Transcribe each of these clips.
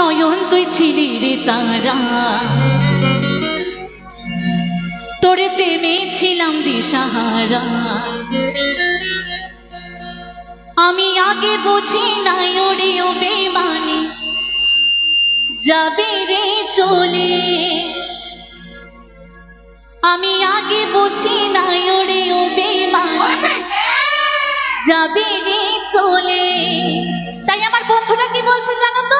নয়ন তুই ছিলি রে তারা। তোরে প্রেমে ছিলাম দিশাহারা আমি আগে বুঝি নাই ওরে ও বেমানি যাবে রে চলে। আমি আগে বুঝি নাই ওরে ও বেমানি যাবে রে চলে। তাই আমার বন্ধুরা কি বলছে জানো তো?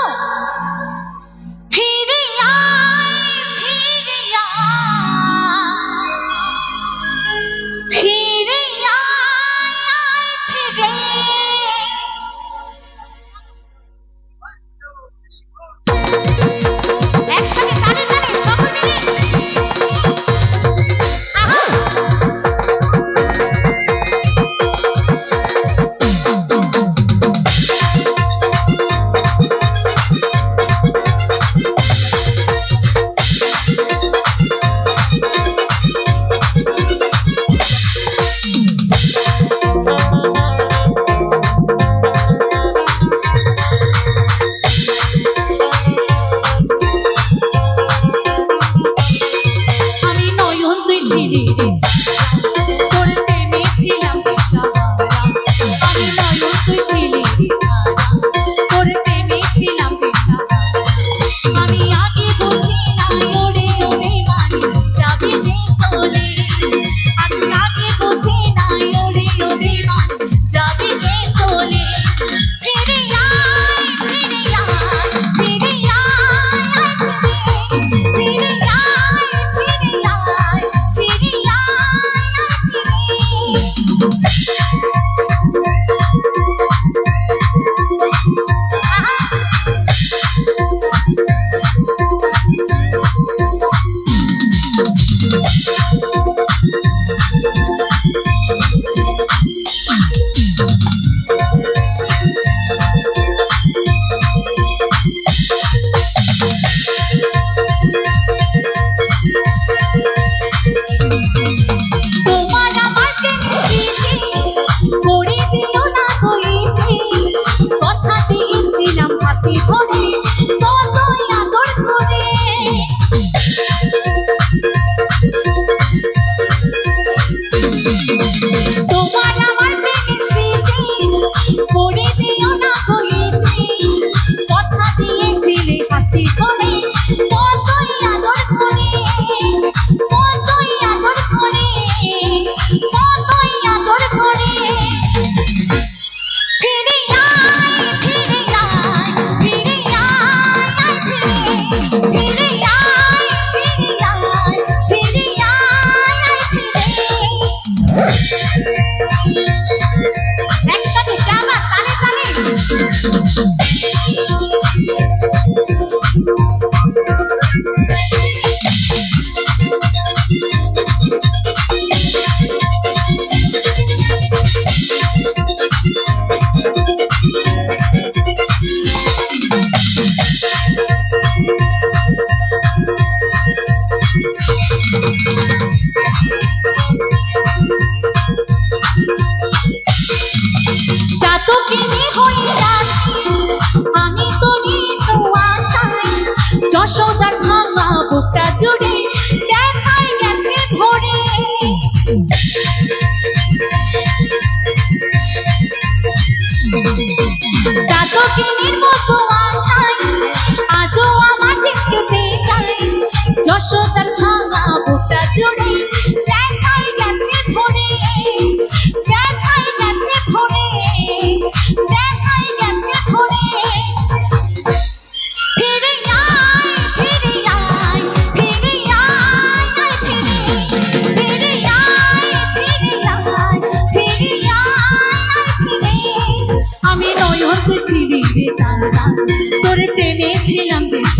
পাখির মতো।